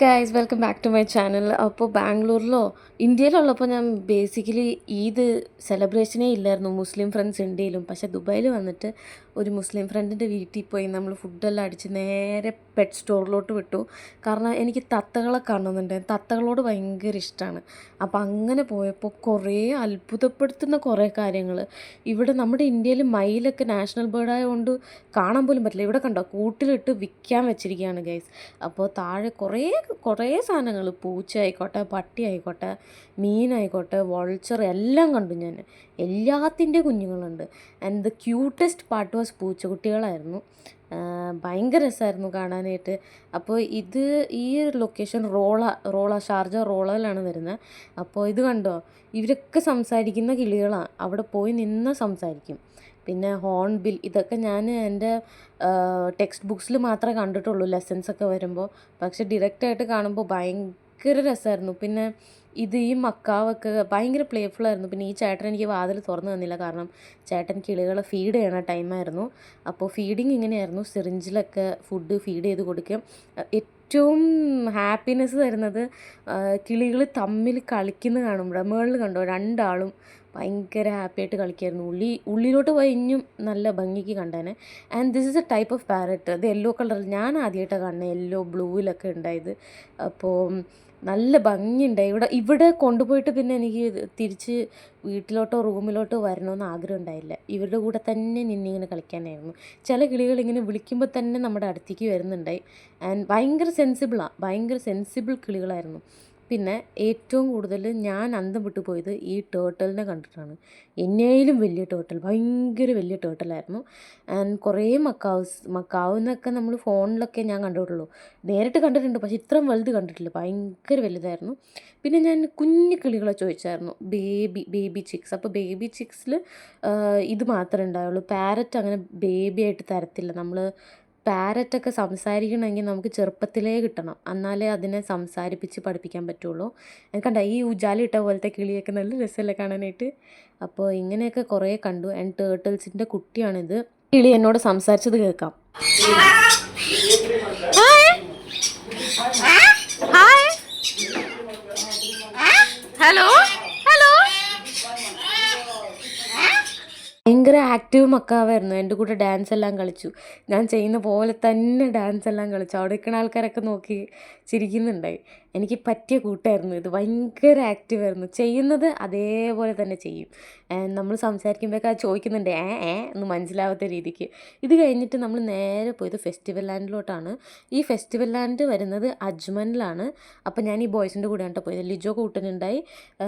Guys welcome back to my channel അപ്പോൾ ബാംഗ്ലൂരിലോ ഇന്ത്യയിലുള്ളപ്പോൾ ഞാൻ ബേസിക്കലി ഈദ് സെലിബ്രേഷനേ ഇല്ലായിരുന്നു. മുസ്ലിം ഫ്രണ്ട്സ് ഇന്ത്യയിലും പക്ഷേ ദുബായിൽ വന്നിട്ട് ഒരു മുസ്ലിം ഫ്രണ്ടിന്റെ വീട്ടിൽ പോയി നമ്മൾ ഫുഡെല്ലാം അടിച്ച് നേരെ പെറ്റ് സ്റ്റോറിലോട്ട് വിട്ടു. കാരണം എനിക്ക് തത്തകളെ കാണുന്നുണ്ട്. തത്തകളോട് ഭയങ്കര ഇഷ്ടമാണ് അപ്പോൾ അങ്ങനെ പോയപ്പോൾ കുറേ അത്ഭുതപ്പെടുത്തുന്ന കുറേ കാര്യങ്ങൾ ഇവിടെ നമ്മുടെ ഇന്ത്യയിൽ മയിലൊക്കെ നാഷണൽ ബേർഡ് ആയതുകൊണ്ട് കാണാൻ പോലും പറ്റില്ല. ഇവിടെ കണ്ടോ? കൂട്ടിലിട്ട് വിൽക്കാൻ വെച്ചിരിക്കുകയാണ് ഗൈസ് അപ്പോൾ താഴെ കുറേ കുറേ സാധനങ്ങൾ പൂച്ച ആയിക്കോട്ടെ പട്ടി ആയിക്കോട്ടെ മീനായിക്കോട്ടെ വൾച്ചർ എല്ലാം കണ്ടു ഞാൻ എല്ലാത്തിന്റെ കുഞ്ഞുങ്ങളുണ്ട്. And the cutest part was പൂച്ചക്കുട്ടികളായിരുന്നു. ഭയങ്കര രസമായിരുന്നു കാണാനായിട്ട്. അപ്പോൾ ഇത് ഈ ഒരു ലൊക്കേഷൻ റോള റോള ഷാർജ റോളയിലാണ് വരുന്നത് അപ്പോൾ ഇത് കണ്ടോ? ഇവരൊക്കെ സംസാരിക്കുന്ന കിളികളാണ് അവിടെ പോയി നിന്ന് സംസാരിക്കും. പിന്നെ ഹോൺ ബിൽ ഇതൊക്കെ ഞാൻ എന്റെ ടെക്സ്റ്റ് ബുക്സിൽ മാത്രമേ കണ്ടിട്ടുള്ളൂ. ലെസൻസ് ഒക്കെ വരുമ്പോൾ പക്ഷെ ഡിറക്റ്റായിട്ട് കാണുമ്പോൾ ഭയങ്കര രസമായിരുന്നു. പിന്നെ ഇത് ഈ മക്കാവൊക്കെ ഭയങ്കര പ്ലേഫുള്ളായിരുന്നു പിന്നെ ഈ ചേട്ടൻ എനിക്ക് വാതിൽ തുറന്നു തന്നില്ല. കാരണം ചേട്ടൻ കിളികളെ ഫീഡ് ചെയ്യണ ടൈമായിരുന്നു അപ്പോൾ ഫീഡിങ് ഇങ്ങനെയായിരുന്നു. സിറിഞ്ചിലൊക്കെ ഫുഡ് ഫീഡ് ചെയ്ത് കൊടുക്കും ഏറ്റവും ഹാപ്പിനെസ് തരുന്നത് കിളികൾ തമ്മിൽ കളിക്കുന്ന കാണുമ്പോൾ മുകളിൽ കണ്ടോ? രണ്ടാളും ഭയങ്കര ഹാപ്പി ആയിട്ട് കളിക്കായിരുന്നു ഉള്ളി ഉള്ളിലോട്ട് പോയി ഇനിയും നല്ല ഭംഗിക്ക് കണ്ടേനെ. And this is a type of parrot അത് യെല്ലോ കളറിൽ ഞാൻ ആദ്യമായിട്ടാണ് കാണുന്നത് യെല്ലോ ബ്ലൂവിലൊക്കെ ഉണ്ടായത്. അപ്പോൾ നല്ല ഭംഗിയുണ്ടായി. ഇവിടെ ഇവിടെ കൊണ്ടുപോയിട്ട് പിന്നെ എനിക്ക് തിരിച്ച് വീട്ടിലോട്ടോ റൂമിലോട്ടോ വരണമെന്ന് ആഗ്രഹം ഉണ്ടായില്ല ഇവരുടെ കൂടെ തന്നെ നിന്നിങ്ങനെ കളിക്കാനായിരുന്നു. ചില കിളികൾ ഇങ്ങനെ വിളിക്കുമ്പോൾ തന്നെ നമ്മുടെ അടുത്തേക്ക് വരുന്നുണ്ടായി. ആൻഡ് ഭയങ്കര സെൻസിബിളാണ് ഭയങ്കര സെൻസിബിൾ കിളികളായിരുന്നു. പിന്നെ ഏറ്റവും കൂടുതൽ ഞാൻ അന്തം വിട്ടു പോയത് ഈ ടേർട്ടലിനെ കണ്ടിട്ടാണ്. എന്നേലും വലിയ ടേർട്ടൽ ഭയങ്കര വലിയ ടേർട്ടലായിരുന്നു കുറേ മക്കാവ്സ് മക്കാവ് എന്നൊക്കെ നമ്മൾ ഫോണിലൊക്കെ ഞാൻ കണ്ടിട്ടുള്ളൂ. നേരിട്ട് കണ്ടിട്ടുണ്ട് പക്ഷേ ഇത്രയും വലുത് കണ്ടിട്ടില്ല. ഭയങ്കര വലുതായിരുന്നു. പിന്നെ ഞാൻ കുഞ്ഞു കിളികളെ ചോദിച്ചായിരുന്നു. Baby baby chicks. അപ്പോൾ ബേബി ചിക്സിൽ ഇത് മാത്രമേ ഉണ്ടാവുള്ളൂ പാരറ്റ് അങ്ങനെ ബേബി ആയിട്ട് തരത്തില്ല. നമ്മൾ പാരറ്റൊക്കെ സംസാരിക്കണമെങ്കിൽ നമുക്ക് ചെറുപ്പത്തിലേ കിട്ടണം. എന്നാലേ അതിനെ സംസാരിപ്പിച്ച് പഠിപ്പിക്കാൻ പറ്റുള്ളൂ. കണ്ട? ഈ ഉജാലി ഇട്ട പോലത്തെ കിളിയൊക്കെ നല്ല രസമല്ലേ കാണാനായിട്ട്? അപ്പോൾ ഇങ്ങനെയൊക്കെ കുറേ കണ്ടു. ആൻഡ് ടേർട്ടിൽസിന്റെ കുട്ടിയാണിത്. കിളി എന്നോട് സംസാരിച്ചത് കേൾക്കാം. ഹലോ ഹലോ ഭയങ്കര ആക്റ്റീവ് മക്കാവായിരുന്നു. എന്റെ കൂടെ ഡാൻസ് എല്ലാം കളിച്ചു. ഞാൻ ചെയ്യുന്ന പോലെ തന്നെ ഡാൻസ് എല്ലാം കളിച്ചു. അവിടെ നിൽക്കുന്ന ആൾക്കാരൊക്കെ നോക്കി ചിരിക്കുന്നുണ്ടായി. എനിക്ക് പറ്റിയ കൂട്ടായിരുന്നു ഇത്. ഭയങ്കര ആക്റ്റീവ് ആയിരുന്നു. ചെയ്യുന്നത് അതേപോലെ തന്നെ ചെയ്യും. നമ്മൾ സംസാരിക്കുമ്പോഴൊക്കെ ചോദിക്കുന്നുണ്ട് ഏ ഏ? എന്ന് മനസ്സിലാവാത്ത രീതിക്ക്. ഇത് കഴിഞ്ഞിട്ട് നമ്മൾ നേരെ പോയത് ഫെസ്റ്റിവൽ ലാൻഡിലോട്ടാണ് ഈ ഫെസ്റ്റിവൽ ലാൻഡ് വരുന്നത് അജ്മനിലാണ് അപ്പോൾ ഞാൻ ഈ ബോയ്സിന്റെ കൂടെയാണ് പോയത്. ലിജോ കൂട്ടനുണ്ടായി.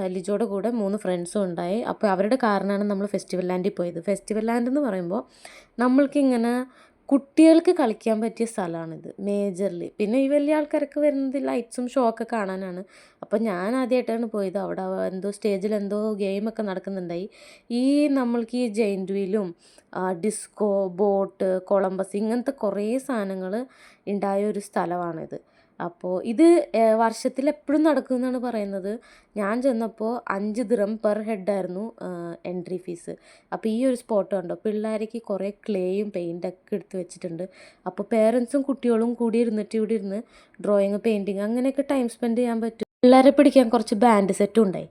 ലിജോയുടെ കൂടെ മൂന്ന് ഫ്രണ്ട്സും ഉണ്ടായി. അപ്പോൾ അവരുടെ കാരണമാണ് നമ്മൾ ഫെസ്റ്റിവൽ ലാൻഡിൽ പോയത്. ഫെസ്റ്റിവൽ ലാൻഡ് എന്ന് പറയുമ്പോൾ നമ്മൾക്കിങ്ങനെ കുട്ടികൾക്ക് കളിക്കാൻ പറ്റിയ സ്ഥലമാണിത് മേജർലി പിന്നെ ഈ വലിയ ആൾക്കാരൊക്കെ വരുന്നത് ലൈറ്റ്സും ഷോ ഒക്കെ കാണാനാണ്. അപ്പോൾ ഞാൻ ആദ്യമായിട്ടാണ് പോയത്. അവിടെ എന്തോ സ്റ്റേജിൽ എന്തോ ഗെയിമൊക്കെ നടക്കുന്നുണ്ടായി. ഈ നമ്മൾക്ക് ഈ ജെയിന്റ് വീലും ഡിസ്കോ ബോട്ട് കൊളംബസ് ഇങ്ങനത്തെ കുറേ സാധനങ്ങൾ ഉണ്ടായ ഒരു സ്ഥലമാണിത്. അപ്പോൾ ഇത് വർഷത്തിൽ എപ്പോഴും നടക്കുമെന്നാണ് പറയുന്നത്. ഞാൻ ചെന്നപ്പോൾ അഞ്ച് ദിറം പെർ ഹെഡായിരുന്നു എൻട്രി ഫീസ്. അപ്പോൾ ഈ ഒരു സ്പോട്ട് കണ്ടോ? പിള്ളേർക്ക് കുറേ ക്ലേയും പെയിന്റൊക്കെ എടുത്ത് വെച്ചിട്ടുണ്ട്. അപ്പോൾ പേരൻസും കുട്ടികളും കൂടി ഇരുന്നിട്ട് ഇവിടെ ഇരുന്ന് ഡ്രോയിങ് പെയിന്റിങ് അങ്ങനെയൊക്കെ ടൈം സ്പെൻഡ് ചെയ്യാൻ പറ്റും. പിള്ളേരെ പിടിക്കാൻ കുറച്ച് ബാൻഡ് സെറ്റും ഉണ്ടായി.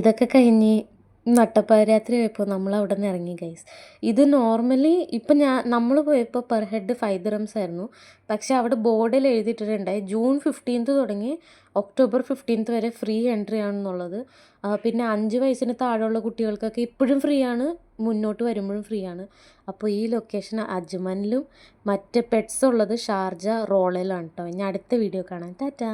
ഇതൊക്കെ കഴിഞ്ഞ് നട്ടപ്പാതിരാത്രി ആയപ്പോൾ നമ്മൾ അവിടെ നിന്ന് ഇറങ്ങി ഗൈസ് ഇത് നോർമലി ഇപ്പം ഞാൻ നമ്മൾ പോയപ്പോൾ പെർ ഹെഡ് ഫൈവ് ദിറംസ് ആയിരുന്നു. പക്ഷേ അവിടെ ബോർഡിൽ എഴുതിയിട്ടുണ്ടായി ജൂൺ ഫിഫ്റ്റീൻത്ത് തുടങ്ങി ഒക്ടോബർ ഫിഫ്റ്റീൻത്ത് വരെ ഫ്രീ എൻട്രി ആണെന്നുള്ളത്. പിന്നെ അഞ്ച് വയസ്സിന് താഴെയുള്ള കുട്ടികൾക്കൊക്കെ ഇപ്പോഴും ഫ്രീ ആണ് മുന്നോട്ട് വരുമ്പോഴും ഫ്രീ ആണ്. അപ്പോൾ ഈ ലൊക്കേഷൻ അജ്മനിലും മറ്റ് പെറ്റ്സ് ഉള്ളത് ഷാർജ റോളയിലാണ് കേട്ടോ ഇനി അടുത്ത വീഡിയോ കാണാം. ടാറ്റാ!